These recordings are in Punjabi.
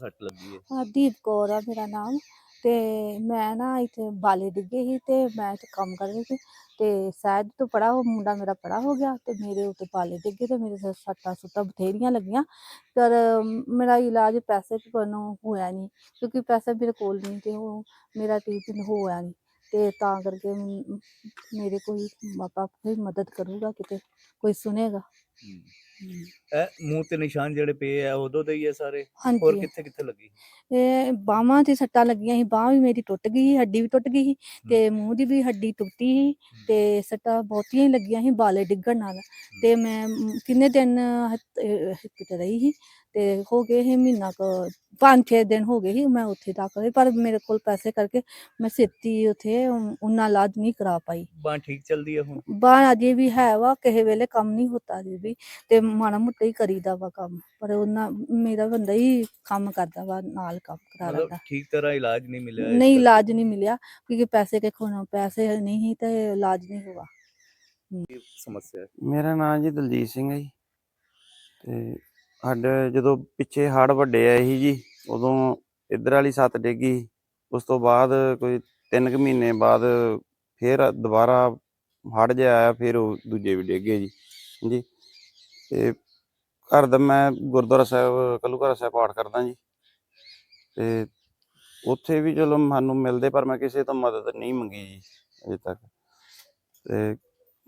ਸੱਟ ਲੱਗੀ ਹੈ ਹਰਦੀਪ ਕੌਰ ਆ ਮੇਰਾ ਨਾਮ ਤੇ ਮੈਂ ਨਾ ਇੱਥੇ ਬਾਲੇ ਡਿੱਗੇ ਸੀ ਤੇ ਮੈਂ ਇੱਥੇ ਕੰਮ ਕਰ ਰਹੀ ਸੀ ਤੇ ਸ਼ਾਇਦ ਤੋਂ ਪੜਾ ਉਹ ਮੁੰਡਾ ਮੇਰਾ ਪੜਾ ਹੋ ਗਿਆ ਤੇ ਮੇਰੇ ਉੱਤੇ ਬਾਲੇ ਡਿੱਗੇ ਤੇ ਮੇਰੇ ਸਿਰ ਸੱਟਾਂ ਸੁੱਟਾਂ ਬਥੇਰੀਆਂ ਲੱਗੀਆਂ। ਪਰ ਮੇਰਾ ਇਲਾਜ ਪੈਸੇ ਕੋਲੋਂ ਹੋਇਆ ਨਹੀਂ ਕਿਉਂਕਿ ਪੈਸਾ ਮੇਰੇ ਕੋਲ ਨਹੀਂ ਤੇ ਉਹ ਮੇਰਾ ਟ੍ਰੀਟਮੈਂਟ ਹੋਇਆ ਨਹੀਂ ਤੇ ਤਾਂ ਕਰਕੇ ਮੇਰੇ ਕੋਈ ਮਾਪਾ ਕੋਈ ਮਦਦ ਕਰੂਗਾ ਕਿਤੇ, ਕੋਈ ਸੁਨੇਗਾ। ਇਹ ਮੂੰਹ ਤੇ ਨਿਸ਼ਾਨ ਜਿਹੜੇ ਪਏ ਆ ਉਦੋਂ ਦੇ ਹੀ ਆ ਸਾਰੇ? ਹੋਰ ਹਾਂਜੀ ਕਿੱਥੇ ਕਿੱਥੇ ਲੱਗੀ? ਇਹ ਬਾਹਾਂ ਤੇ ਸੱਟਾਂ ਲੱਗੀਆਂ ਸੀ ਬਾਹ ਵੀ ਮੇਰੀ ਟੁੱਟ ਗਈ ਸੀ ਹੱਡੀ ਵੀ ਟੁੱਟ ਗਈ ਸੀ ਤੇ ਮੂੰਹ ਦੀ ਵੀ ਹੱਡੀ ਟੁੱਟੀ ਸੀ ਤੇ ਸੱਟਾਂ ਬਹੁਤੀਆਂ ਹੀ ਲੱਗੀਆਂ ਸੀ ਬਾਲੇ ਡਿੱਗਣ ਨਾਲ ਤੇ ਮੈਂ ਮ, ਕਿੰਨੇ ਦਿਨ ਕਿਤੇ ਰਹੀ ਸੀ ਤੇ ਹੋ ਗਏ ਸੀ ਮਹੀਨਾ ਕੁ ਪੰਜ ਛੇ ਦਿਨ ਹੋ ਗਏ ਸੀ ਮੈਂ ਉੱਥੇ ਤੱਕ ਰਹੀ ਪਰ ਮੇਰੇ ਕੋਲ ਪੈਸੇ ਕਰਕੇ ਮੈਂ ਛੇਤੀ ਉੱਥੇ ਉਹਨਾਂ ਇਲਾਜ ਨਹੀਂ ਕਰਾ ਪਾਈ। ਬਾਂਹ ਠੀਕ ਚੱਲਦੀ ਹੈ ਹੁਣ? ਬਾਹਰ ਅਜੇ ਵੀ ਹੈ ਵਾ ਕਿਸੇ ਵੇਲੇ ਕੰਮ ਨਹੀਂ ਹੁੰਦਾ ਅਜੇ ਵੀ ਤੇ ਮਾੜਾ ਮੋਟਾ ਹੀ ਕਰੀਦਾ ਵਾ ਕੰਮ ਪਰ ਉਹਨਾਂ ਮੇਰਾ ਬੰਦਾ ਹੀ ਕੰਮ ਕਰਦਾ ਵਾ ਨਾਲ ਕੰਮ ਕਰਾ ਲੈਂਦਾ। ਠੀਕ ਤਰ੍ਹਾਂ ਇਲਾਜ ਨਹੀਂ ਮਿਲਿਆ ਨਹੀਂ। ਇਲਾਜ ਨਹੀਂ ਮਿਲਿਆ ਕਿਉਂਕਿ ਪੈਸੇ ਕੇ ਕੋਲ ਪੈਸੇ ਨਹੀਂ ਤੇ ਇਲਾਜ ਨਹੀਂ ਹੋਇਆ ਕੀ ਸਮੱਸਿਆ? ਹੈ ਮੇਰਾ ਨਾਮ ਜੀ ਦਲਜੀਤ ਸਿੰਘ ਹੈ ਜੀ ਤੇ ਸਾਡੇ ਜਦੋਂ ਪਿੱਛੇ ਹੜ੍ਹ ਵੱਡੇ ਆਏ ਸੀ ਜੀ, ਉਦੋਂ ਇੱਧਰ ਵਾਲੀ ਸੱਤ ਡਿੱਗੀ ਉਸ ਤੋਂ ਬਾਅਦ ਕੋਈ 3 ਕੁ ਮਹੀਨੇ ਬਾਅਦ ਫਿਰ ਦੁਬਾਰਾ ਹੜ੍ਹ ਜਿਹਾ ਆਇਆ, ਫਿਰ ਉਹ ਦੂਜੇ ਵੀ ਡਿੱਗੇ ਜੀ। ਜੀ ਤੇ ਘਰ ਦਾ ਮੈਂ ਗੁਰਦੁਆਰਾ ਸਾਹਿਬ, ਕੱਲੂਘਾਰਾ ਸਾਹਿਬ ਪਾਠ ਕਰਦਾ ਜੀ। ਤੇ ਉੱਥੇ ਵੀ ਚਲੋ ਸਾਨੂੰ ਮਿਲਦੇ, ਪਰ ਮੈਂ ਕਿਸੇ ਤੋਂ ਮਦਦ ਨਹੀਂ ਮੰਗੀ ਜੀ, ਅਜੇ ਤੱਕ। ਤੇ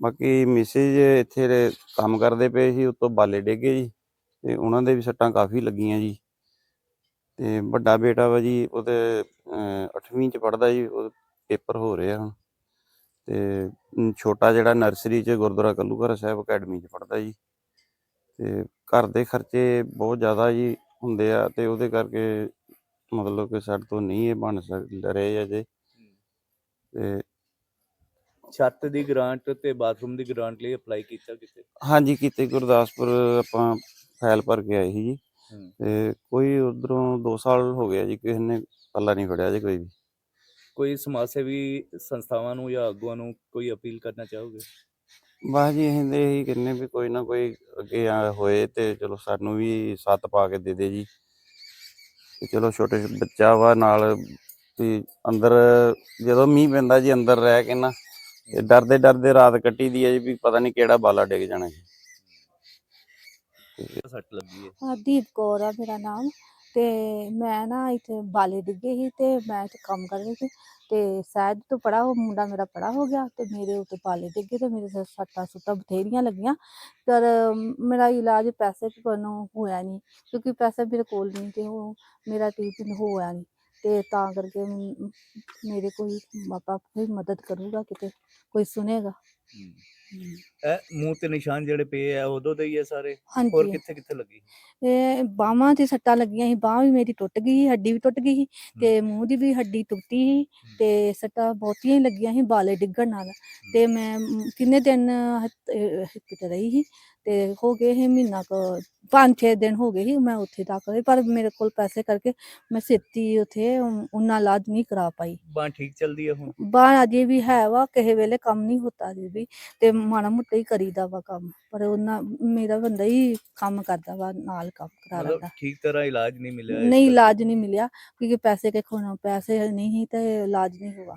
ਬਾਕੀ ਮਿਸਿਸ ਇੱਥੇ ਕੰਮ ਕਰਦੇ ਪਏ ਸੀ ਉੱਤੋਂ ਬਾਲੇ ਡਿੱਗੇ ਜੀ। ਤੇ ਉਹਨਾਂ ਦੇ ਵੀ ਸੱਟਾਂ ਕਾਫੀ ਲੱਗੀਆਂ ਜੀ। ਤੇ ਵੱਡਾ ਬੇਟਾ ਵਾ ਜੀ ਉਹਦੇ 8ਵੀਂ ਚ ਪੜਦਾ ਜੀ ਉਹ ਪੇਪਰ ਹੋ ਰਹੇ ਹੁਣ। ਤੇ ਛੋਟਾ ਜਿਹੜਾ ਨਰਸਰੀ ਚ ਗੁਰਦੁਆਰਾ ਕੱਲੂਘਰ ਸਾਹਿਬ ਅਕੈਡਮੀ ਚ ਪੜਦਾ ਜੀ। ਤੇ ਘਰ ਦੇ ਖਰਚੇ ਬਹੁਤ ਜ਼ਿਆਦਾ ਜੀ ਹੁੰਦੇ ਆ ਤੇ ਉਹਦੇ ਕਰਕੇ ਮਤਲਬ ਕਿ ਸਾਡੇ ਤੋਂ ਨਹੀਂ ਇਹ ਬਣ ਸਕ ਰਹੇ ਅਜੇ। ਤੇ ਛੱਤ ਦੀ ਗ੍ਰਾਂਟ ਤੇ ਬਾਥਰੂਮ ਦੀ ਗ੍ਰਾਂਟ ਲਈ ਅਪਲਾਈ ਕੀਤਾ ਕਿਤੇ? ਹਾਂਜੀ ਕੀਤੇ ਗੁਰਦਾਸਪੁਰ ਆਪਾਂ ਫਾਈਲ ਭਰ ਕੇ ਆਏ ਸੀ ਜੀ ਹੂੰ। ਤੇ ਕੋਈ ਉਧਰੋਂ 2 ਸਾਲ ਹੋ ਗਿਆ ਜੀ ਕਿਸੇ ਨੇ ਪੱਲਾ ਨਹੀਂ ਫੜਿਆ ਜੀ ਕੋਈ ਵੀ। ਕੋਈ ਸਮਾਜ ਸੇਵੀ ਸੰਸਥਾਵਾਂ ਨੂੰ ਜਾਂ ਆਗੂਆਂ ਨੂੰ ਕੋਈ ਅਪੀਲ ਕਰਨਾ ਚਾਹੋਗੇ? ਬਸ ਜੀ ਅਸੀਂ ਤੇ ਇਹੀ ਕਹਿੰਦੇ ਵੀ ਕੋਈ ਨਾ ਕੋਈ ਅੱਗੇ ਆ ਹੋਏ ਤੇ ਚਲੋ ਸਾਨੂੰ ਵੀ ਸੱਤ ਪਾ ਕੇ ਦੇ ਦੇ ਜੀ। ਤੇ ਚਲੋ ਛੋਟੇ ਬੱਚਾ ਵਾ ਨਾਲ ਵੀ ਅੰਦਰ ਜਦੋਂ ਮੀਂਹ ਪੈਂਦਾ ਜੀ ਅੰਦਰ ਰਹਿ ਕੇ ਨਾ ਤੇ ਡਰਦੇ ਡਰਦੇ ਰਾਤ ਕੱਟੀ ਦੀ ਹੈ ਜੀ ਵੀ ਪਤਾ ਨਹੀਂ ਕਿਹੜਾ ਬਾਲਾ ਡਿੱਗ ਜਾਣਾ ਜੀ। ਸੱਟ ਲੱਗੀ ਹੈ ਹਰਦੀਪ ਕੌਰ ਆ ਮੇਰਾ ਨਾਮ। ਤੇ ਮੈਂ ਨਾ ਇੱਥੇ ਬਾਲੇ ਡਿੱਗੇ ਸੀ ਤੇ ਮੈਂ ਇੱਥੇ ਕੰਮ ਕਰ ਰਹੀ ਸੀ। ਤੇ ਸ਼ਾਇਦ ਤੋਂ ਪੜਾ ਉਹ ਮੁੰਡਾ ਮੇਰਾ ਪੜਾ ਹੋ ਗਿਆ ਤੇ ਮੇਰੇ ਉੱਤੇ ਬਾਲੇ ਡਿੱਗੇ ਤੇ ਮੇਰੇ ਸਿਰ ਸੱਟਾਂ ਸੁੱਟਾਂ ਬਥੇਰੀਆਂ ਲੱਗੀਆਂ। ਪਰ ਮੇਰਾ ਇਲਾਜ ਪੈਸੇ ਕੋਲੋਂ ਹੋਇਆ ਨਹੀਂ ਕਿਉਂਕਿ ਪੈਸਾ ਮੇਰੇ ਕੋਲ ਨਹੀਂ ਤੇ ਉਹ ਮੇਰਾ ਟ੍ਰੀਟਮੈਂਟ ਹੋਇਆ ਨਹੀਂ ਤੇ ਤਾਂ ਕਰਕੇ ਮੇਰੇ ਕੋਈ ਮਾਪਾ ਕੋਈ ਮਦਦ ਕਰੂਗਾ ਕਿਤੇ, ਕੋਈ ਸੁਨੇਗਾ। ਇਹ ਮੂੰਹ ਤੇ ਨਿਸ਼ਾਨ ਜਿਹੜੇ ਪਏ ਆ ਉਦੋਂ ਦੇ ਹੀ ਆ ਸਾਰੇ? ਹੋਰ ਹਾਂਜੀ। ਕਿੱਥੇ ਕਿੱਥੇ ਲੱਗੀ ਇਹ ਬਾਹਾਂ ਤੇ ਸੱਟਾਂ ਲੱਗੀਆਂ ਸੀ ਬਾਹ ਵੀ ਮੇਰੀ ਟੁੱਟ ਗਈ ਸੀ ਹੱਡੀ ਵੀ ਟੁੱਟ ਗਈ ਸੀ ਤੇ ਮੂੰਹ ਦੀ ਵੀ ਹੱਡੀ ਟੁੱਟੀ ਸੀ ਤੇ ਸੱਟਾਂ ਬਹੁਤੀਆਂ ਹੀ ਲੱਗੀਆਂ ਸੀ ਬਾਲੇ ਡਿੱਗਣ ਨਾਲ ਤੇ ਮੈਂ ਮ, ਕਿੰਨੇ ਦਿਨ ਕਿਤੇ ਰਹੀ ਸੀ ਤੇ ਹੋ ਗਏ ਸੀ ਮਹੀਨਾ ਕੁ ਪੰਜ ਛੇ ਦਿਨ ਹੋ ਗਏ ਸੀ ਮੈਂ ਉੱਥੇ ਤੱਕ ਰਹੀ ਪਰ ਮੇਰੇ ਕੋਲ ਪੈਸੇ ਕਰਕੇ ਮੈਂ ਛੇਤੀ ਉੱਥੇ ਉਹਨਾਂ ਇਲਾਜ ਨਹੀਂ ਕਰਾ ਪਾਈ। ਬਾਂਹ ਠੀਕ ਚੱਲਦੀ ਹੈ ਹੁਣ? ਬਾਹਰ ਅਜੇ ਵੀ ਹੈ ਵਾ ਕਿਸੇ ਵੇਲੇ ਕੰਮ ਨਹੀਂ ਹੁੰਦਾ ਅਜੇ ਵੀ ਤੇ ਮਾੜਾ ਮੋਟਾ ਹੀ ਕਰੀਦਾ ਵਾ ਕੰਮ ਪਰ ਉਹਨਾਂ ਮੇਰਾ ਬੰਦਾ ਹੀ ਕੰਮ ਕਰਦਾ ਵਾ ਨਾਲ ਕੰਮ ਕਰਾ ਲੈਂਦਾ। ਠੀਕ ਤਰ੍ਹਾਂ ਇਲਾਜ ਨਹੀਂ ਮਿਲਿਆ ਨਹੀਂ। ਇਲਾਜ ਨਹੀਂ ਮਿਲਿਆ ਕਿਉਂਕਿ ਪੈਸੇ ਕੇ ਪੈਸੇ ਨਹੀਂ ਸੀ ਤੇ ਇਲਾਜ ਨਹੀਂ ਹੋਇਆ